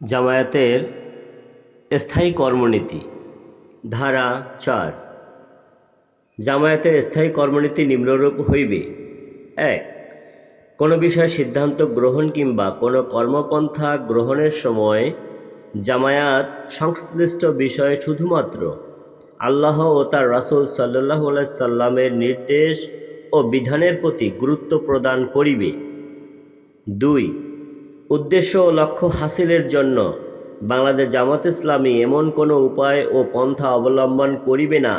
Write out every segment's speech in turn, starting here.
জামায়াতের স্থায়ী কর্মনীতি, ধারা চার। জামায়াতের স্থায়ী কর্মনীতি নিম্নরূপ হইবে। এক, কোনো বিষয়ে সিদ্ধান্ত গ্রহণ কিংবা কোনো কর্মপন্থা গ্রহণের সময় জামায়াত সংশ্লিষ্ট বিষয়ে শুধুমাত্র আল্লাহ ও তার রাসূল সাল্লাহ সাল্লামের নির্দেশ ও বিধানের প্রতি গুরুত্ব প্রদান করিবে। দুই উদ্দেশ্য ও লক্ষ্য হাসিলের জন্য বাংলাদেশ জামাত ইসলামী এমন কোনো উপায় ও পন্থা অবলম্বন করিবে না,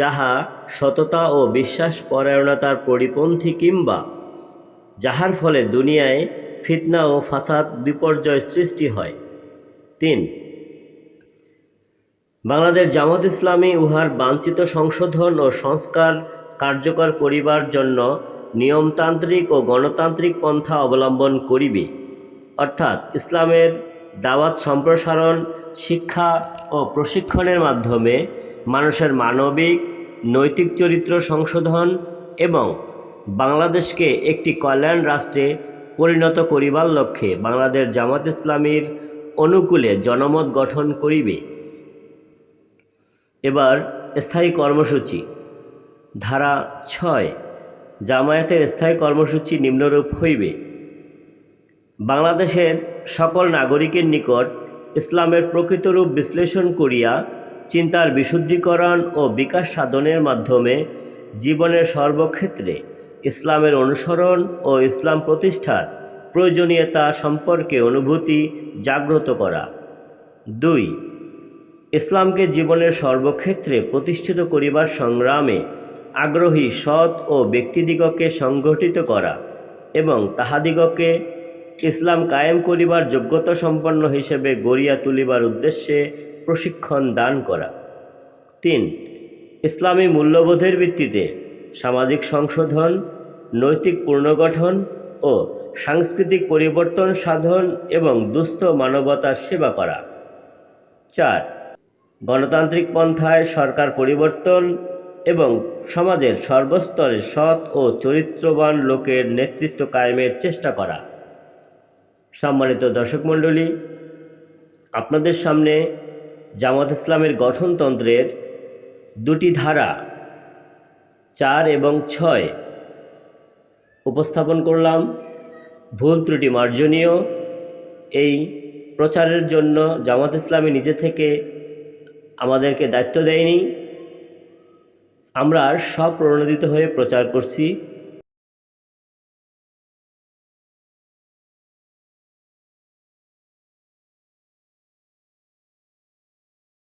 যাহা সততা ও বিশ্বাস পরায়ণতার পরিপন্থী কিংবা যাহার ফলে দুনিয়ায় ফিতনা ও ফাসাদ বিপর্যয় সৃষ্টি হয়। তিন, বাংলাদেশ জামাত ইসলামী উহার বাঞ্ছিত সংশোধন ও সংস্কার কার্যকর করিবার জন্য নিয়মতান্ত্রিক ও গণতান্ত্রিক পন্থা অবলম্বন করিবে। অর্থাৎ ইসলামের দাওয়াত সম্প্রসারণ, শিক্ষা ও প্রশিক্ষণের মাধ্যমে মানুষের মানবিক, নৈতিক চরিত্র সংশোধন এবং বাংলাদেশকে একটি কল্যাণ রাষ্ট্রে পরিণত করিবার লক্ষ্যে বাংলাদেশ জামাত ইসলামীর অনুকূলে জনমত গঠন করিবে। এবার স্থায়ী কর্মসূচি। ধারা ছয়, জামায়াতের স্থায়ী কর্মসূচি নিম্নরূপ হইবে। বাংলাদেশের সকল নাগরিকের নিকট ইসলামের প্রকৃত রূপ বিশ্লেষণ করিয়া চিন্তার বিশুদ্ধিকরণ ও বিকাশ সাধনের মাধ্যমে জীবনের সর্বক্ষেত্রে ইসলামের অনুসরণ ও ইসলাম প্রতিষ্ঠার প্রয়োজনীয়তা সম্পর্কে অনুভূতি জাগ্রত করা। দুই, ইসলামকে জীবনের সর্বক্ষেত্রে প্রতিষ্ঠিত করিবার সংগ্রামে আগ্রহী সৎ ও ব্যক্তিদিগকে সংগঠিত করা এবং তাহাদিগকে ইসলাম কায়েম করিবার যোগ্যতা সম্পন্ন হিসেবে গড়িয়া তুলিবার উদ্দেশ্যে প্রশিক্ষণ দান করা। তিন, ইসলামী মূল্যবোধের ভিত্তিতে সামাজিক সংশোধন, নৈতিক পুনর্গঠন ও সাংস্কৃতিক পরিবর্তন সাধন এবং দুস্থ মানবতার সেবা করা। চার, গণতান্ত্রিক পন্থায় সরকার পরিবর্তন এবং সমাজের সর্বস্তরে সৎ ও চরিত্রবান লোকের নেতৃত্ব কায়েমের চেষ্টা করা। সম্মানিত দর্শক মণ্ডলী, আপনাদের সামনে জামাত ইসলামের গঠনতন্ত্রের দুটি ধারা চার এবং ছয় উপস্থাপন করলাম। ভুল ত্রুটি মার্জনীয়। এই প্রচারের জন্য জামাত ইসলামী নিজে থেকে আমাদেরকে দায়িত্ব দেয়নি। আমরা স্বপ্রণোদিত হয়ে প্রচার করছি।